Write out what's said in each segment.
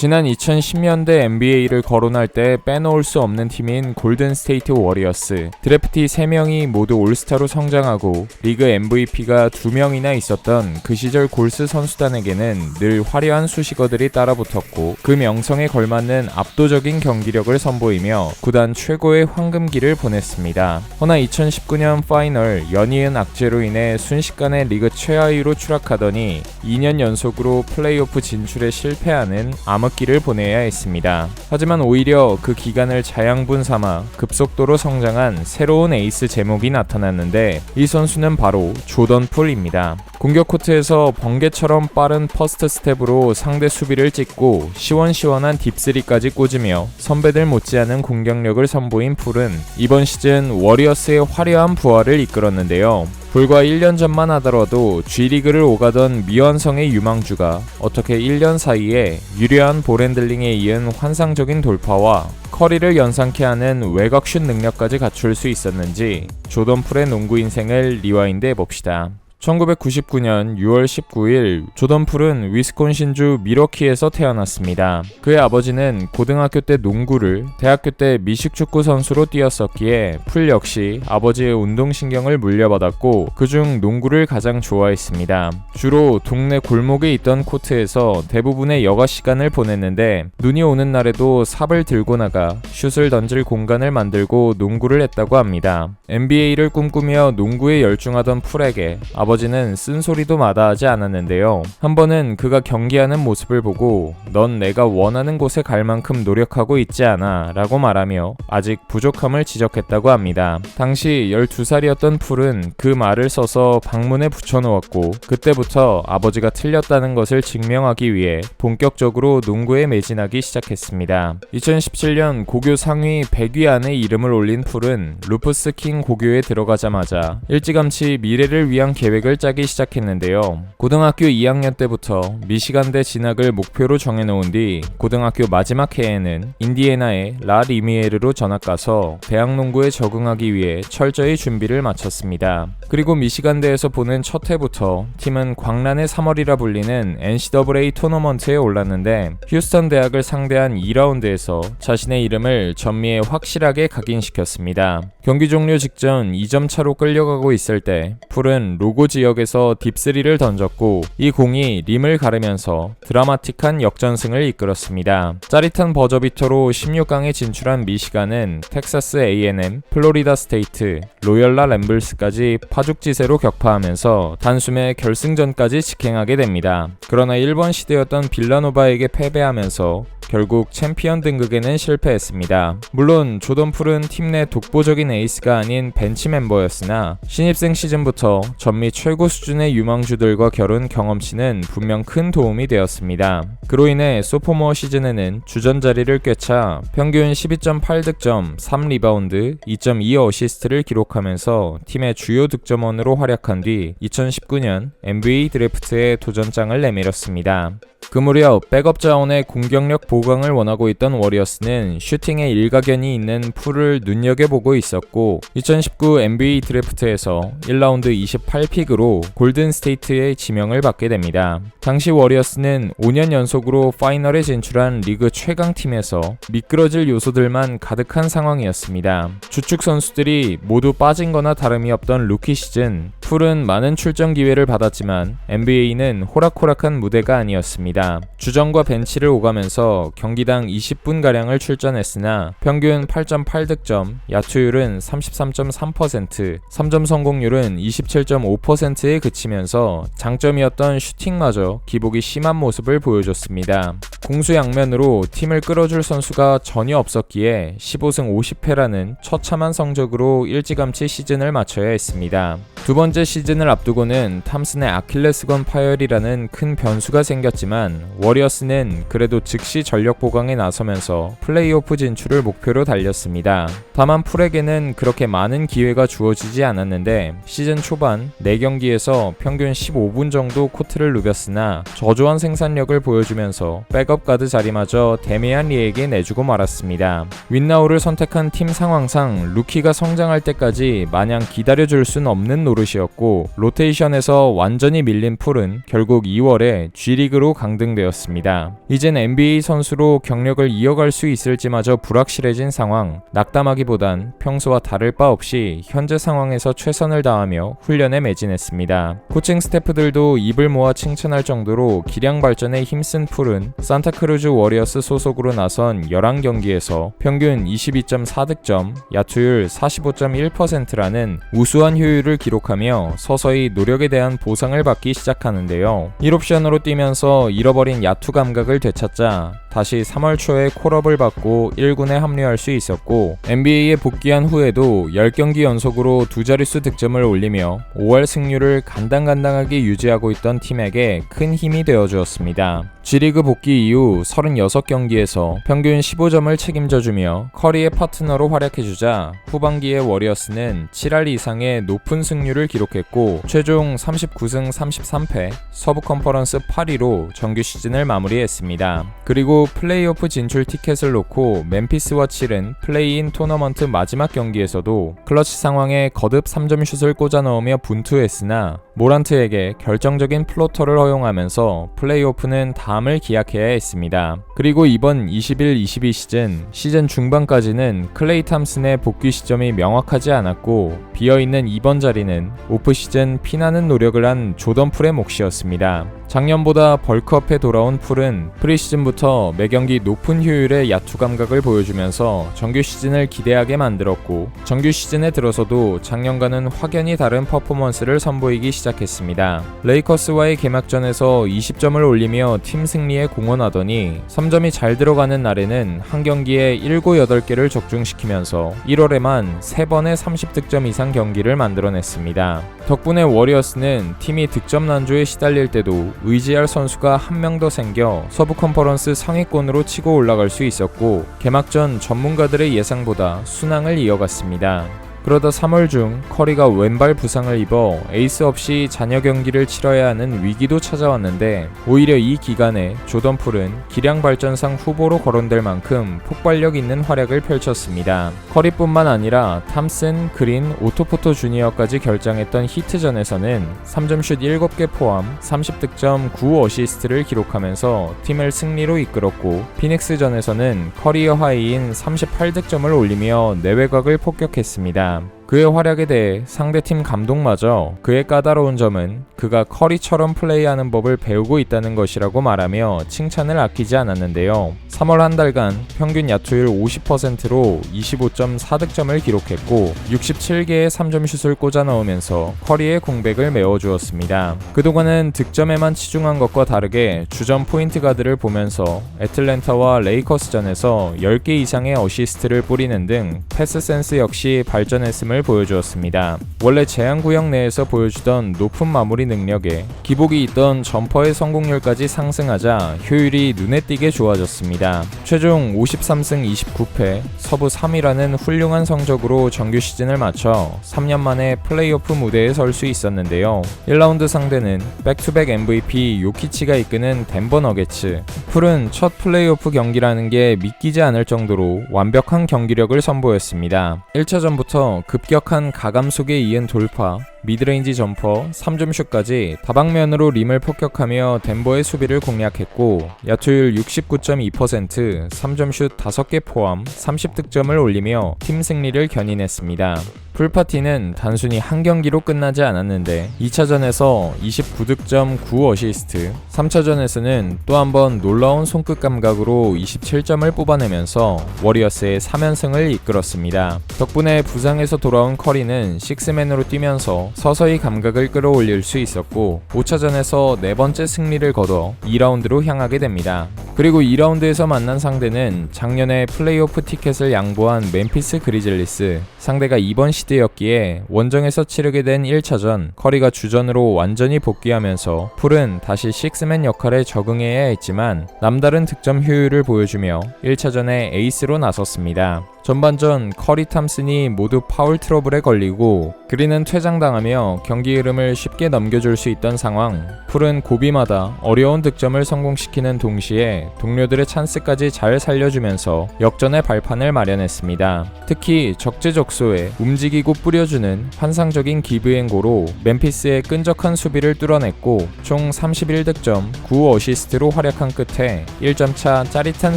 지난 2010년대 NBA를 거론할 때 빼놓을 수 없는 팀인 골든 스테이트 워리어스. 드래프티 3명이 모두 올스타로 성장하고 리그 MVP가 2명이나 있었던 그 시절 골스 선수단에게는 늘 화려한 수식어들이 따라붙었고 그 명성에 걸맞는 압도적인 경기력을 선보이며 구단 최고의 황금기를 보냈습니다. 허나 2019년 파이널 연이은 악재로 인해 순식간에 리그 최하위로 추락하더니 2년 연속으로 플레이오프 진출에 실패하는 암흑 기를 보내야 했습니다. 하지만 오히려 그 기간을 자양분 삼아 급속도로 성장한 새로운 에이스 제목이 나타났는데 이 선수는 바로 조던 풀입니다. 공격 코트에서 번개처럼 빠른 퍼스트 스텝으로 상대 수비를 찍고 시원시원한 딥스리까지 꽂으며 선배들 못지않은 공격력을 선보인 풀은 이번 시즌 워리어스의 화려한 부활을 이끌었는데요. 불과 1년 전만 하더라도 G리그를 오가던 미완성의 유망주가 어떻게 1년 사이에 유려한 볼핸들링에 이은 환상적인 돌파와 커리를 연상케 하는 외곽슛 능력까지 갖출 수 있었는지 조던 풀의 농구 인생을 리와인드 해봅시다. 1999년 6월 19일 조던 풀은 위스콘신주 미러키에서 태어났습니다. 그의 아버지는 고등학교 때 농구를, 대학교 때 미식축구 선수로 뛰었었기에 풀 역시 아버지의 운동신경을 물려받았고 그중 농구를 가장 좋아했습니다. 주로 동네 골목에 있던 코트에서 대부분의 여가 시간을 보냈는데 눈이 오는 날에도 삽을 들고 나가 슛을 던질 공간을 만들고 농구를 했다고 합니다. NBA를 꿈꾸며 농구에 열중하던 풀에게 아버 지는 쓴소리도 마다하지 않았는데요. 한 번은 그가 경기하는 모습을 보고 넌 내가 원하는 곳에 갈 만큼 노력하고 있지 않아 라고 말하며 아직 부족함을 지적했다고 합니다. 당시 12살이었던 풀은 그 말을 써서 방문에 붙여놓았고 그때부터 아버지가 틀렸다는 것을 증명하기 위해 본격적으로 농구에 매진하기 시작했습니다. 2017년 고교 상위 100위 안에 이름을 올린 풀은 루프스 킹 고교에 들어가자마자 일찌감치 미래를 위한 계획 을 짜기 시작했는데요. 고등학교 2학년 때부터 미시간대 진학을 목표로 정해놓은 뒤 고등학교 마지막 해에는 인디애나의 라 리미에르로 전학 가서 대학 농구에 적응하기 위해 철저히 준비를 마쳤습니다. 그리고 미시간대에서 보는 첫 해부터 팀은 광란의 3월이라 불리는 NCAA 토너먼트에 올랐는데 휴스턴 대학을 상대한 2라운드에서 자신의 이름을 전미에 확실하게 각인시켰습니다. 경기 종료 직전 2점 차로 끌려가고 있을 때 풀은 로고 지역에서 딥스리를 던졌고 이 공이 림을 가르면서 드라마틱한 역전승을 이끌었습니다. 짜릿한 버저비터로 16강에 진출한 미시간은 텍사스 A&M, 플로리다 스테이트, 로열라 램블스까지 파죽지세로 격파하면서 단숨에 결승전까지 직행하게 됩니다. 그러나 1번 시대였던 빌라노바에게 패배하면서 결국 챔피언 등극에는 실패했습니다. 물론 조던 풀은 팀 내 독보적인 에이스가 아닌 벤치 멤버였으나 신입생 시즌부터 전미 최고 수준의 유망주들과 겨룬 경험치는 분명 큰 도움이 되었습니다. 그로 인해 소포머 시즌에는 주전 자리를 꿰차 평균 12.8득점, 3리바운드, 2.2 어시스트를 기록하면서 팀의 주요 득점원으로 활약한 뒤 2019년 NBA 드래프트에 도전장을 내밀었습니다. 그 무렵 백업 자원의 공격력 보강을 원하고 있던 워리어스는 슈팅에 일가견이 있는 풀을 눈여겨보고 있었고 2019 NBA 드래프트에서 1라운드 28픽으로 골든 스테이트의 지명을 받게 됩니다. 당시 워리어스는 5년 연속으로 파이널에 진출한 리그 최강팀에서 미끄러질 요소들만 가득한 상황이었습니다. 주축 선수들이 모두 빠진 거나 다름이 없던 루키 시즌 풀은 많은 출전 기회를 받았지만 NBA는 호락호락한 무대가 아니었습니다. 주전과 벤치를 오가면서 경기당 20분가량을 출전했으나 평균 8.8득점, 야투율은 33.3%, 3점 성공률은 27.5%에 그치면서 장점이었던 슈팅마저 기복이 심한 모습을 보여줬습니다. 공수 양면으로 팀을 끌어줄 선수가 전혀 없었기에 15승 50패라는 처참한 성적으로 일찌감치 시즌을 마쳐야 했습니다. 두 번째 시즌을 앞두고는 탐슨의 아킬레스건 파열이라는 큰 변수가 생겼지만 워리어스는 그래도 즉시 전력 보강에 나서면서 플레이오프 진출을 목표로 달렸습니다. 다만 풀에게는 그렇게 많은 기회가 주어지지 않았는데 시즌 초반 4경기에서 평균 15분 정도 코트를 누볐으나 저조한 생산력을 보여주면서 백업 가드 자리마저 데미안 리에게 내주고 말았습니다. 윈나우를 선택한 팀 상황상 루키가 성장할 때까지 마냥 기다려줄 순 없는 노릇 이었고 로테이션에서 완전히 밀린 풀은 결국 2월에 G리그로 강등되었습니다. 이젠 NBA 선수로 경력을 이어갈 수 있을지마저 불확실해진 상황, 낙담하기보단 평소와 다를 바 없이 현재 상황에서 최선을 다하며 훈련에 매진했습니다. 코칭 스태프들도 입을 모아 칭찬할 정도로 기량 발전에 힘쓴 풀은 산타크루즈 워리어스 소속으로 나선 11경기에서 평균 22.4득점, 야투율 45.1%라는 우수한 효율을 기록 하며 서서히 노력에 대한 보상을 받기 시작하는데요. 1옵션으로 뛰면서 잃어버린 야투 감각을 되찾자 다시 3월 초에 콜업을 받고 1군에 합류할 수 있었고 NBA에 복귀한 후에도 10경기 연속으로 두 자릿수 득점을 올리며 5월 승률을 간당간당하게 유지하고 있던 팀에게 큰 힘이 되어 주었습니다. G리그 복귀 이후 36경기에서 평균 15점을 책임져 주며 커리의 파트너로 활약해 주자 후반기의 워리어스는 7할 이상의 높은 승률 을 기록했고 최종 39승 33패 서부 컨퍼런스 8위로 정규 시즌을 마무리했습니다. 그리고 플레이오프 진출 티켓을 놓고 멤피스와 칠은 플레이인 토너먼트 마지막 경기에서도 클러치 상황에 거듭 3점 슛을 꽂아 넣으며 분투했으나 모란트에게 결정적인 플로터를 허용하면서 플레이오프는 다음을 기약해야 했습니다. 그리고 이번 21-22 시즌 시즌 중반까지는 클레이 탐슨의 복귀 시점이 명확하지 않았고 비어있는 이번 자리는 오프 시즌 피나는 노력을 한 조던 풀의 몫이었습니다. 작년보다 벌크업에 돌아온 풀은 프리시즌부터 매경기 높은 효율의 야투 감각을 보여주면서 정규 시즌을 기대하게 만들었고 정규 시즌에 들어서도 작년과는 확연히 다른 퍼포먼스를 선보이기 시작했습니다. 레이커스와의 개막전에서 20점을 올리며 팀 승리에 공헌하더니 3점이 잘 들어가는 날에는 한 경기에 7, 8개를 적중시키면서 1월에만 3번의 30득점 이상 경기를 만들어냈습니다. 덕분에 워리어스는 팀이 득점 난조에 시달릴 때도 의지할 선수가 한 명 더 생겨 서부 컨퍼런스 상위권으로 치고 올라갈 수 있었고 개막전 전문가들의 예상보다 순항을 이어갔습니다. 그러다 3월 중 커리가 왼발 부상을 입어 에이스 없이 잔여 경기를 치러야 하는 위기도 찾아왔는데 오히려 이 기간에 조던 풀은 기량 발전상 후보로 거론될 만큼 폭발력 있는 활약을 펼쳤습니다. 커리뿐만 아니라 탐슨, 그린, 오토포토 주니어까지 결장했던 히트전에서는 3점슛 7개 포함 30득점 9어시스트를 기록하면서 팀을 승리로 이끌었고 피닉스전에서는 커리어 하이인 38득점을 올리며 내외곽을 폭격했습니다. time. 그의 활약에 대해 상대팀 감독마저 그의 까다로운 점은 그가 커리처럼 플레이하는 법을 배우고 있다는 것이라고 말하며 칭찬을 아끼지 않았는데요. 3월 한 달간 평균 야투율 50%로 25.4득점을 기록했고 67개의 3점 슛을 꽂아 넣으면서 커리의 공백을 메워주었습니다. 그동안은 득점에만 치중한 것과 다르게 주전 포인트 가드를 보면서 애틀랜타와 레이커스전에서 10개 이상의 어시스트를 뿌리는 등 패스 센스 역시 발전했음을 보여주었습니다. 원래 제한 구역 내에서 보여주던 높은 마무리 능력에 기복이 있던 점퍼의 성공률까지 상승하자 효율이 눈에 띄게 좋아졌습니다. 최종 53승 29패, 서부 3위라는 훌륭한 성적으로 정규 시즌을 마쳐 3년 만에 플레이오프 무대에 설 수 있었는데요. 1라운드 상대는 백투백 MVP 요키치가 이끄는 덴버 너게츠. 풀은 첫 플레이오프 경기라는 게 믿기지 않을 정도로 완벽한 경기력을 선보였습니다. 1차전부터 급 격한 가감 속에 이은 돌파, 미드레인지 점퍼, 3점 슛까지 다방면으로 림을 폭격하며 덴버의 수비를 공략했고 야투율 69.2%, 3점 슛 5개 포함 30득점을 올리며 팀 승리를 견인했습니다. 풀파티는 단순히 한 경기로 끝나지 않았는데 2차전에서 29득점 9어시스트, 3차전에서는 또 한 번 놀라운 손끝 감각으로 27점을 뽑아내면서 워리어스의 3연승을 이끌었습니다. 덕분에 부상에서 돌아온 커리는 식스맨으로 뛰면서 서서히 감각을 끌어올릴 수 있었고 5차전에서 네 번째 승리를 거둬 2라운드로 향하게 됩니다. 그리고 2라운드에서 만난 상대는 작년에 플레이오프 티켓을 양보한 멤피스 그리즐리스 상대가 이번 시대였기에 원정에서 치르게 된 1차전 커리가 주전으로 완전히 복귀하면서 풀은 다시 식스맨 역할에 적응해야 했지만 남다른 득점 효율을 보여주며 1차전에 에이스로 나섰습니다. 전반전 커리 탐슨이 모두 파울 트러블에 걸리고 그리는 퇴장당하며 경기 흐름을 쉽게 넘겨줄 수 있던 상황. 풀은 고비마다 어려운 득점을 성공시키는 동시에 동료들의 찬스까지 잘 살려주면서 역전의 발판을 마련했습니다. 특히 적재적소에 움직이고 뿌려주는 환상적인 기브앤고로 멤피스의 끈적한 수비를 뚫어냈고 총 31득점 9어시스트로 활약한 끝에 1점 차 짜릿한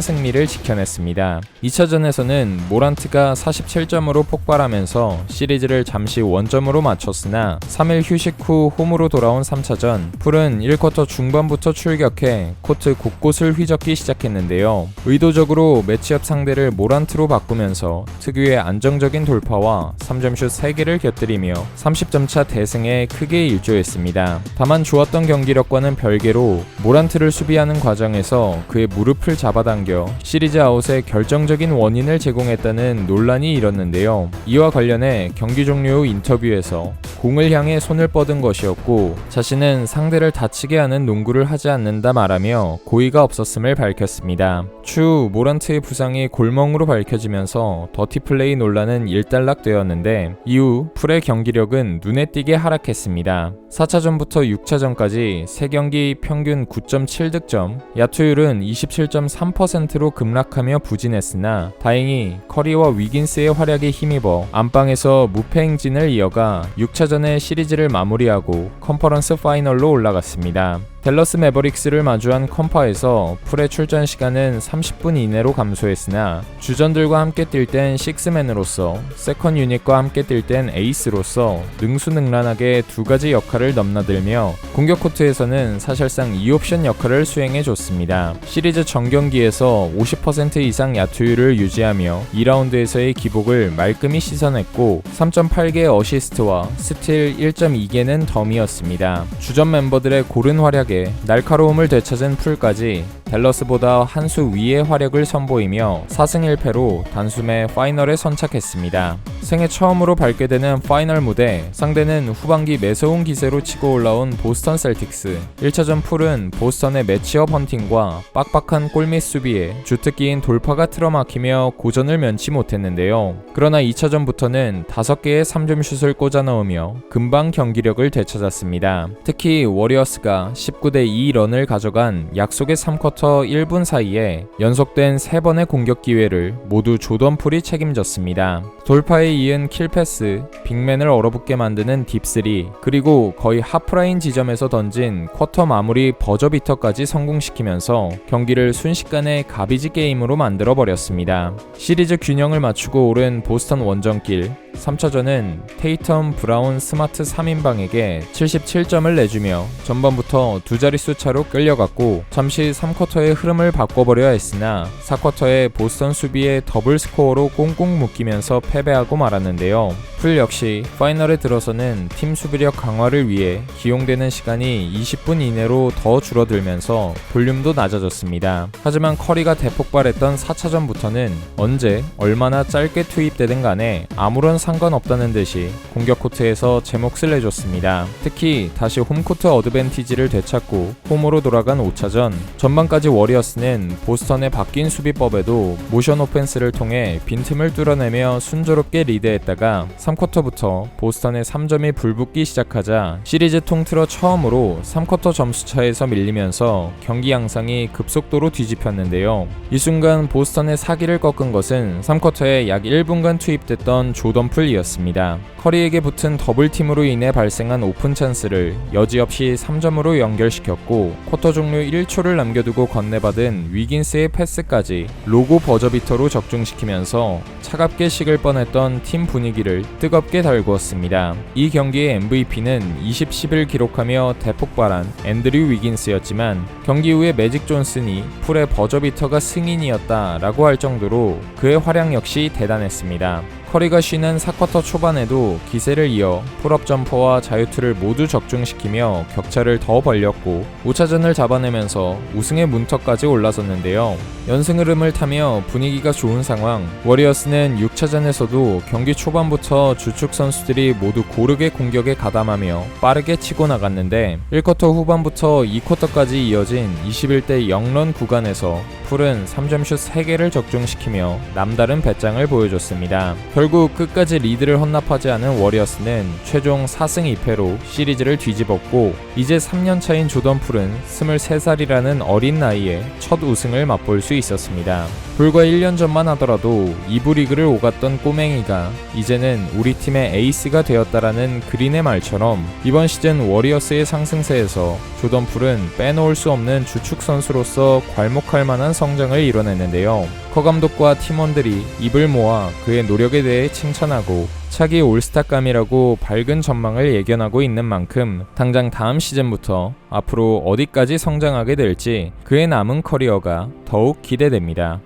승리를 지켜냈습니다. 2차전에서는 모란트가 47점으로 폭발하면서 시리즈를 잠시 원점으로 맞췄으나 3일 휴식 후 홈으로 돌아온 3차전 풀은 1쿼터 중반부터 출격해 코트 곳곳을 휘 젓기 시작했는데요. 의도적으로 매치업 상대를 모란트로 바꾸면서 특유의 안정적인 돌파와 3점슛 3개를 곁들이며 30점 차 대승에 크게 일조했습니다. 다만 좋았던 경기력과는 별개로 모란트를 수비하는 과정에서 그의 무릎을 잡아당겨 시리즈 아웃의 결정적인 원인을 제공했다는 논란이 일었는데요. 이와 관련해 경기 종료 후 인터뷰에서 공을 향해 손을 뻗은 것이었고 자신은 상대를 다치게 하는 농구를 하지 않는다 말하며 고의가 없었음을 밝혔습니다. 추후 모란트의 부상이 골멍으로 밝혀지면서 더티 플레이 논란은 일단락되었는데 이후 풀의 경기력은 눈에 띄게 하락했습니다. 4차전부터 6차전까지 3경기 평균 9.7득점, 야투율은 27.3%로 급락하며 부진했으나 다행히 커리와 위긴스의 활약에 힘입어 안방에서 무패 행진을 이어가 6차전의 시리즈를 마무리하고 컨퍼런스 파이널로 올라갔습니다. 댈러스 매버릭스를 마주한 컴파에서 풀의 출전 시간은 30분 이내로 감소했으나 주전들과 함께 뛸 땐 식스맨으로서 세컨 유닛과 함께 뛸 땐 에이스로서 능수능란하게 두 가지 역할을 넘나들며 공격 코트에서는 사실상 2옵션 역할을 수행해 줬습니다. 시리즈 전경기에서 50% 이상 야투율을 유지하며 2라운드에서의 기복을 말끔히 씻어냈고 3.8개 어시스트와 스틸 1.2개는 덤이었습니다. 주전 멤버들의 고른 활약에 날카로움을 되찾은 풀까지 댈러스보다 한 수 위의 활약을 선보이며 4승 1패로 단숨에 파이널에 선착했습니다. 생애 처음으로 밟게 되는 파이널 무대 상대는 후반기 매서운 기세로 치고 올라온 보스턴 셀틱스 1차전 풀은 보스턴의 매치업 헌팅과 빡빡한 골밑 수비에 주특기인 돌파가 틀어막히며 고전을 면치 못했는데요. 그러나 2차전부터는 5개의 3점 슛을 꽂아 넣으며 금방 경기력을 되찾았습니다. 특히 워리어스가 19대 2 런을 가져간 약속의 3쿼터 1분 사이에 연속된 3번의 공격 기회를 모두 조던 풀이 책임졌습니다. 돌파에 이은 킬패스, 빅맨을 얼어붙게 만드는 딥스리, 그리고 거의 하프라인 지점에서 던진 쿼터 마무리 버저비터까지 성공시키면서 경기를 순식간에 가비지 게임으로 만들어 버렸습니다. 시리즈 균형을 맞추고 오른 보스턴 원정길, 3차전은 테이텀, 브라운, 스마트 3인방에게 77점을 내주며 전반부터 두 자릿수 차로 끌려갔고 잠시 3쿼터 의 흐름을 바꿔버려야 했으나 4쿼터에 보스턴 수비의 더블 스코어로 꽁꽁 묶이면서 패배하고 말았는데요. 풀 역시 파이널에 들어서는 팀 수비력 강화를 위해 기용되는 시간이 20분 이내로 더 줄어들면서 볼륨도 낮아졌습니다. 하지만 커리가 대폭발했던 4차전부터는 언제 얼마나 짧게 투입되든 간에 아무런 상관없다는 듯이 공격 코트에서 제 몫을 내줬습니다. 특히 다시 홈코트 어드밴티지를 되찾고 홈으로 돌아간 5차전 전반까지 워리어스는 보스턴의 바뀐 수비법에도 모션 오펜스를 통해 빈틈을 뚫어내며 순조롭게 리드했다가 3쿼터부터 보스턴의 3점이 불붙기 시작하자 시리즈 통틀어 처음으로 3쿼터 점수차에서 밀리면서 경기 양상이 급속도로 뒤집혔는데요. 이 순간 보스턴의 사기를 꺾은 것은 3쿼터에 약 1분간 투입됐던 조던 풀이었습니다. 커리에게 붙은 더블팀으로 인해 발생한 오픈 찬스를 여지없이 3점으로 연결시켰고 쿼터 종료 1초를 남겨두고 건네받은 위긴스의 패스까지 로고 버저비터로 적중시키면서 차갑게 식을 뻔했던 팀 분위기를 뜨겁게 달구었습니다. 이 경기의 MVP는 20-10을 기록하며 대폭발한 앤드류 위긴스였지만 경기 후에 매직 존슨이 풀의 버저비터가 승인이었다라고 할 정도로 그의 활약 역시 대단했습니다. 커리가 쉬는 4쿼터 초반에도 기세를 이어 풀업 점퍼와 자유투를 모두 적중시키며 격차를 더 벌렸고 5차전을 잡아내면서 우승의 문턱까지 올라섰는데요. 연승 흐름을 타며 분위기가 좋은 상황, 워리어스는 6차전에서도 경기 초반부터 주축 선수들이 모두 고르게 공격에 가담하며 빠르게 치고 나갔는데 1쿼터 후반부터 2쿼터까지 이어진 21대 0런 구간에서 풀은 3점슛 3개를 적중시키며 남다른 배짱을 보여줬습니다. 결국 끝까지 리드를 헌납하지 않은 워리어스는 최종 4승 2패로 시리즈를 뒤집었고 이제 3년 차인 조던 풀은 23살이라는 어린 나이에 첫 우승을 맛볼 수 있었습니다. 불과 1년 전만 하더라도 2부 리그를 오갔던 꼬맹이가 이제는 우리 팀의 에이스가 되었다라는 그린의 말처럼 이번 시즌 워리어스의 상승세에서 조던 풀은 빼놓을 수 없는 주축 선수로서 괄목할 만한 성장을 이뤄냈는데요. 커 감독과 팀원들이 입을 모아 그의 노력에 대해 칭찬하고 차기 올스타감이라고 밝은 전망을 예견하고 있는 만큼 당장 다음 시즌부터 앞으로 어디까지 성장하게 될지 그의 남은 커리어가 더욱 기대됩니다.